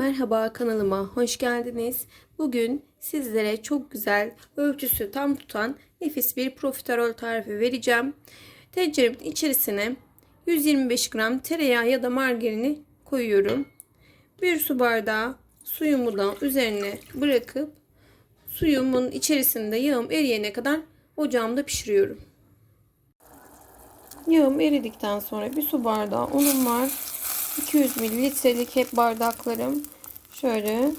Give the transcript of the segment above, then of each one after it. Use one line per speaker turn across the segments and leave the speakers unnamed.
Merhaba kanalıma hoş geldiniz. Bugün sizlere çok güzel ölçüsü tam tutan nefis bir profiterol tarifi vereceğim. Tenceremin içerisine 125 gram tereyağı ya da margarini koyuyorum. Bir su bardağı suyumu da üzerine bırakıp suyumun içerisinde yağım eriyene kadar ocağımda pişiriyorum. Yağım eridikten sonra bir su bardağı unum var. 200 mililitrelik hep bardaklarım. Şöyle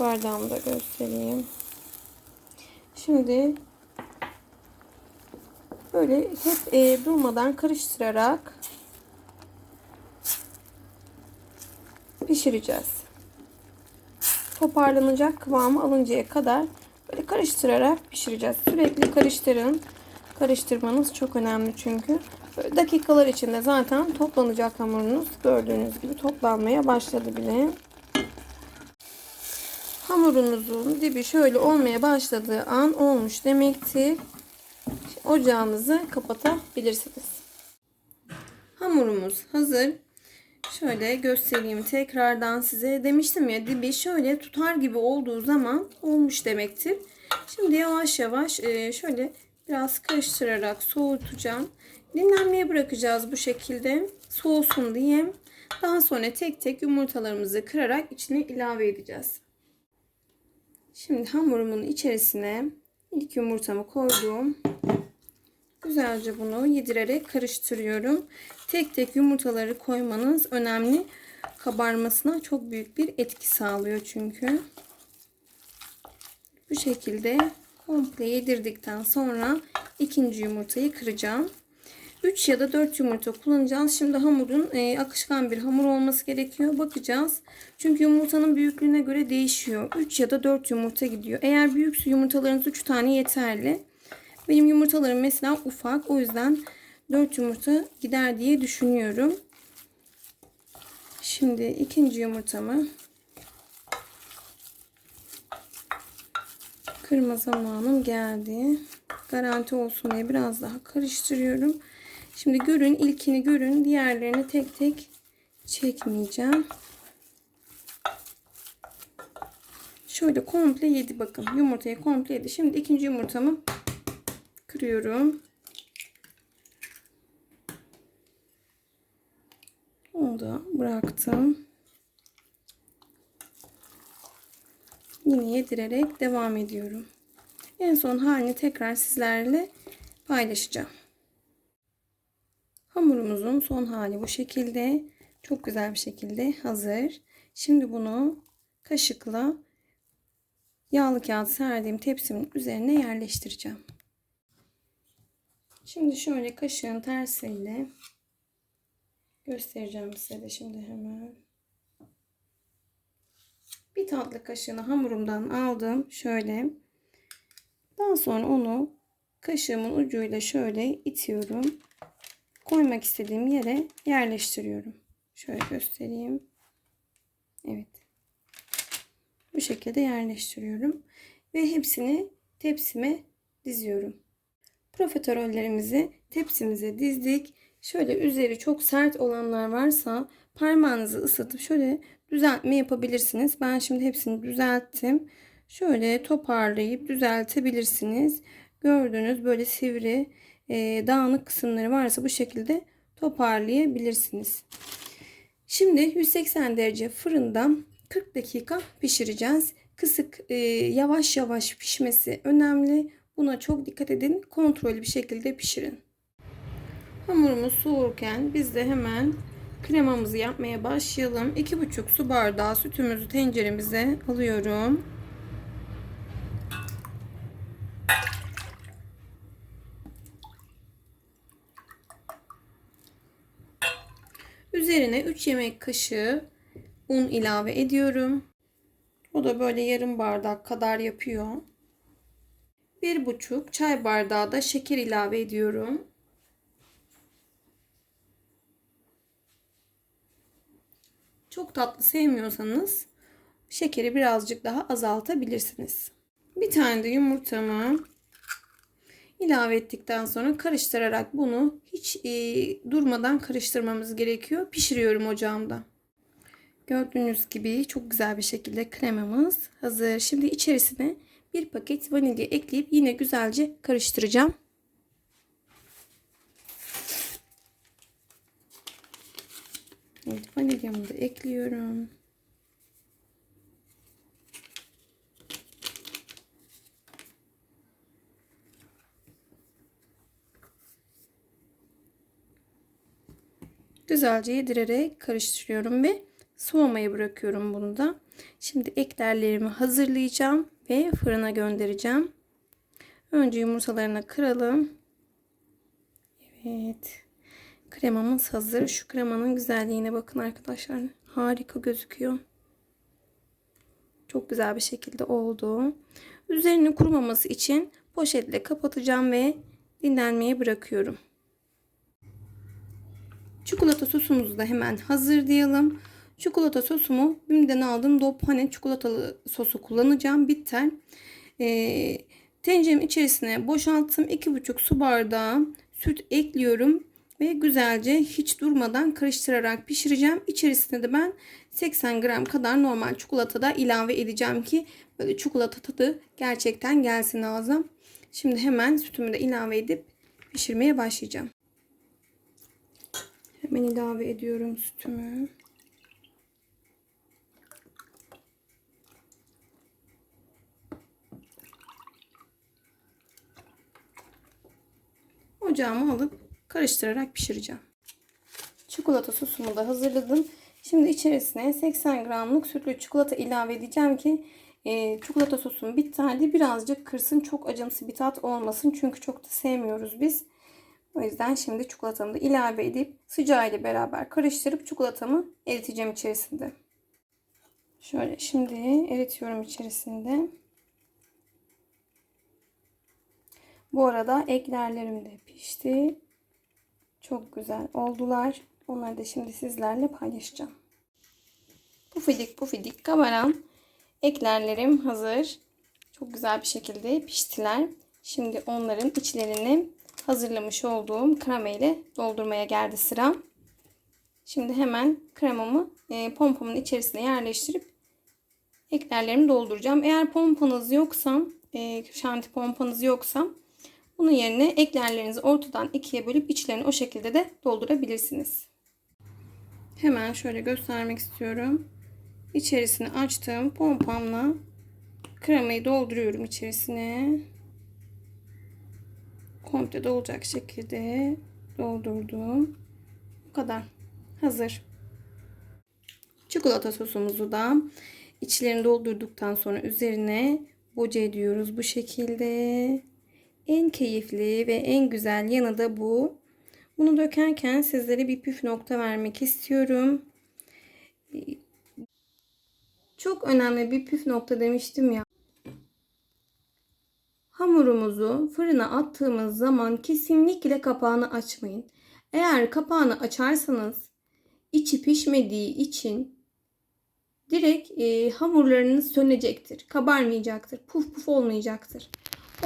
bardağımı da göstereyim. Şimdi böyle hep e, durmadan karıştırarak pişireceğiz. Toparlanacak kıvamı alıncaya kadar böyle karıştırarak pişireceğiz. Sürekli karıştırın. Karıştırmanız çok önemli çünkü. Böyle dakikalar içinde zaten toplanacak hamurunuz. Gördüğünüz gibi toplanmaya başladı bile. Hamurunuzun dibi şöyle olmaya başladığı an olmuş demektir. Ocağınızı kapatabilirsiniz. Hamurumuz hazır. Şöyle göstereyim tekrardan size. Demiştim ya dibi şöyle tutar gibi olduğu zaman olmuş demektir. Şimdi yavaş yavaş e, şöyle biraz karıştırarak soğutacağım. Dinlenmeye bırakacağız bu şekilde. Soğusun diye. Daha sonra tek tek yumurtalarımızı kırarak içine ilave edeceğiz. Şimdi hamurumun içerisine ilk yumurtamı koydum. Güzelce bunu yedirerek karıştırıyorum. Tek tek yumurtaları koymanız önemli. Kabarmasına çok büyük bir etki sağlıyor çünkü. Bu şekilde komple yedirdikten sonra ikinci yumurtayı kıracağım. 3 ya da 4 yumurta kullanacağız. Şimdi hamurun e, akışkan bir hamur olması gerekiyor. Bakacağız. Çünkü yumurtanın büyüklüğüne göre değişiyor. 3 ya da 4 yumurta gidiyor. Eğer büyükse yumurtalarınız 3 tane yeterli. Benim yumurtalarım mesela ufak. O yüzden 4 yumurta gider diye düşünüyorum. Şimdi ikinci yumurtamı kırma zamanım geldi. Garanti olsun diye biraz daha karıştırıyorum. Şimdi görün ilkini görün. Diğerlerini tek tek çekmeyeceğim. Şöyle komple yedi bakın. Yumurtayı komple yedi. Şimdi ikinci yumurtamı kırıyorum. Onu da bıraktım. Yine yedirerek devam ediyorum. En son halini tekrar sizlerle paylaşacağım. Hamurumuzun son hali bu şekilde. Çok güzel bir şekilde hazır. Şimdi bunu kaşıkla yağlı kağıt serdiğim tepsimin üzerine yerleştireceğim. Şimdi şöyle kaşığın tersiyle göstereceğim size de şimdi hemen. Bir tatlı kaşığını hamurumdan aldım. Şöyle. Daha sonra onu kaşığımın ucuyla şöyle itiyorum koymak istediğim yere yerleştiriyorum. Şöyle göstereyim. Evet. Bu şekilde yerleştiriyorum. Ve hepsini tepsime diziyorum. Profiterollerimizi tepsimize dizdik. Şöyle üzeri çok sert olanlar varsa parmağınızı ısıtıp şöyle düzeltme yapabilirsiniz. Ben şimdi hepsini düzelttim. Şöyle toparlayıp düzeltebilirsiniz. Gördüğünüz böyle sivri e, dağınık kısımları varsa bu şekilde toparlayabilirsiniz. Şimdi 180 derece fırında 40 dakika pişireceğiz. Kısık e, yavaş yavaş pişmesi önemli. Buna çok dikkat edin. Kontrollü bir şekilde pişirin. Hamurumuz soğurken biz de hemen kremamızı yapmaya başlayalım. 2,5 su bardağı sütümüzü tenceremize alıyorum. Üzerine 3 yemek kaşığı un ilave ediyorum. O da böyle yarım bardak kadar yapıyor. 1,5 çay bardağı da şeker ilave ediyorum. Çok tatlı sevmiyorsanız şekeri birazcık daha azaltabilirsiniz. Bir tane de yumurtamı ilave ettikten sonra karıştırarak bunu hiç e, durmadan karıştırmamız gerekiyor. Pişiriyorum ocağımda. Gördüğünüz gibi çok güzel bir şekilde kremamız hazır. Şimdi içerisine bir paket vanilya ekleyip yine güzelce karıştıracağım. Evet, vanilyamı da ekliyorum. Güzelce yedirerek karıştırıyorum ve soğumaya bırakıyorum bunu da. Şimdi eklerlerimi hazırlayacağım ve fırına göndereceğim. Önce yumurtalarını kıralım. Evet. Kremamız hazır. Şu kremanın güzelliğine bakın arkadaşlar. Harika gözüküyor. Çok güzel bir şekilde oldu. Üzerinin kurumaması için poşetle kapatacağım ve dinlenmeye bırakıyorum. Çikolata sosumuzu da hemen hazırlayalım. Çikolata sosumu Bim'den aldığım Dophane çikolatalı sosu kullanacağım. Bitter. Ee, tenceremin içerisine boşalttım. 2,5 su bardağı süt ekliyorum. Ve güzelce hiç durmadan karıştırarak pişireceğim. İçerisine de ben 80 gram kadar normal çikolata da ilave edeceğim ki böyle çikolata tadı gerçekten gelsin ağza. Şimdi hemen sütümü de ilave edip pişirmeye başlayacağım. Hemen ilave ediyorum sütümü. Ocağıma alıp karıştırarak pişireceğim. Çikolata sosumu da hazırladım. Şimdi içerisine 80 gramlık sütlü çikolata ilave edeceğim ki e, çikolata sosum bitterli birazcık kırsın. Çok acımsı bir tat olmasın. Çünkü çok da sevmiyoruz biz. O yüzden şimdi çikolatamı da ilave edip sıcağı ile beraber karıştırıp çikolatamı eriteceğim içerisinde. Şöyle şimdi eritiyorum içerisinde. Bu arada eklerlerim de pişti. Çok güzel oldular. Onları da şimdi sizlerle paylaşacağım. Pufidik pufidik kabaran eklerlerim hazır. Çok güzel bir şekilde piştiler. Şimdi onların içlerini hazırlamış olduğum krema doldurmaya geldi sıra. Şimdi hemen kremamı e, pompamın içerisine yerleştirip eklerlerimi dolduracağım. Eğer pompanız yoksa, e, şanti pompanız yoksa bunun yerine eklerlerinizi ortadan ikiye bölüp içlerini o şekilde de doldurabilirsiniz. Hemen şöyle göstermek istiyorum. İçerisini açtığım pompamla kremayı dolduruyorum içerisine. Komple dolacak şekilde doldurdum. Bu kadar. Hazır. Çikolata sosumuzu da içlerini doldurduktan sonra üzerine boca ediyoruz bu şekilde. En keyifli ve en güzel yanı da bu. Bunu dökerken sizlere bir püf nokta vermek istiyorum. Çok önemli bir püf nokta demiştim ya. Hamurumuzu fırına attığımız zaman kesinlikle kapağını açmayın. Eğer kapağını açarsanız içi pişmediği için direkt e, hamurlarınız sönecektir. Kabarmayacaktır. Puf puf olmayacaktır.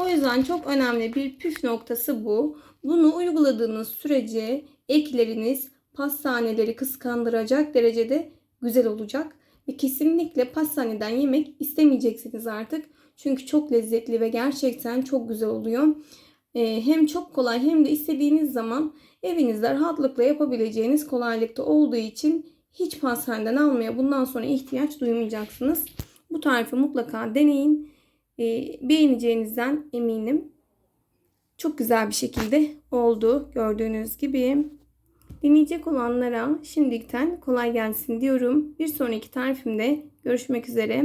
O yüzden çok önemli bir püf noktası bu. Bunu uyguladığınız sürece ekleriniz pastaneleri kıskandıracak derecede güzel olacak. Ve kesinlikle pastaneden yemek istemeyeceksiniz artık. Çünkü çok lezzetli ve gerçekten çok güzel oluyor. Ee, hem çok kolay hem de istediğiniz zaman evinizde rahatlıkla yapabileceğiniz kolaylıkta olduğu için hiç pastaneden almaya bundan sonra ihtiyaç duymayacaksınız. Bu tarifi mutlaka deneyin. Ee, beğeneceğinizden eminim. Çok güzel bir şekilde oldu gördüğünüz gibi. Deneyecek olanlara şimdilikten kolay gelsin diyorum. Bir sonraki tarifimde görüşmek üzere.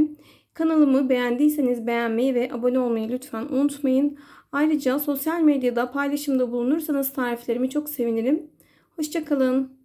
Kanalımı beğendiyseniz beğenmeyi ve abone olmayı lütfen unutmayın. Ayrıca sosyal medyada paylaşımda bulunursanız tariflerimi çok sevinirim. Hoşçakalın.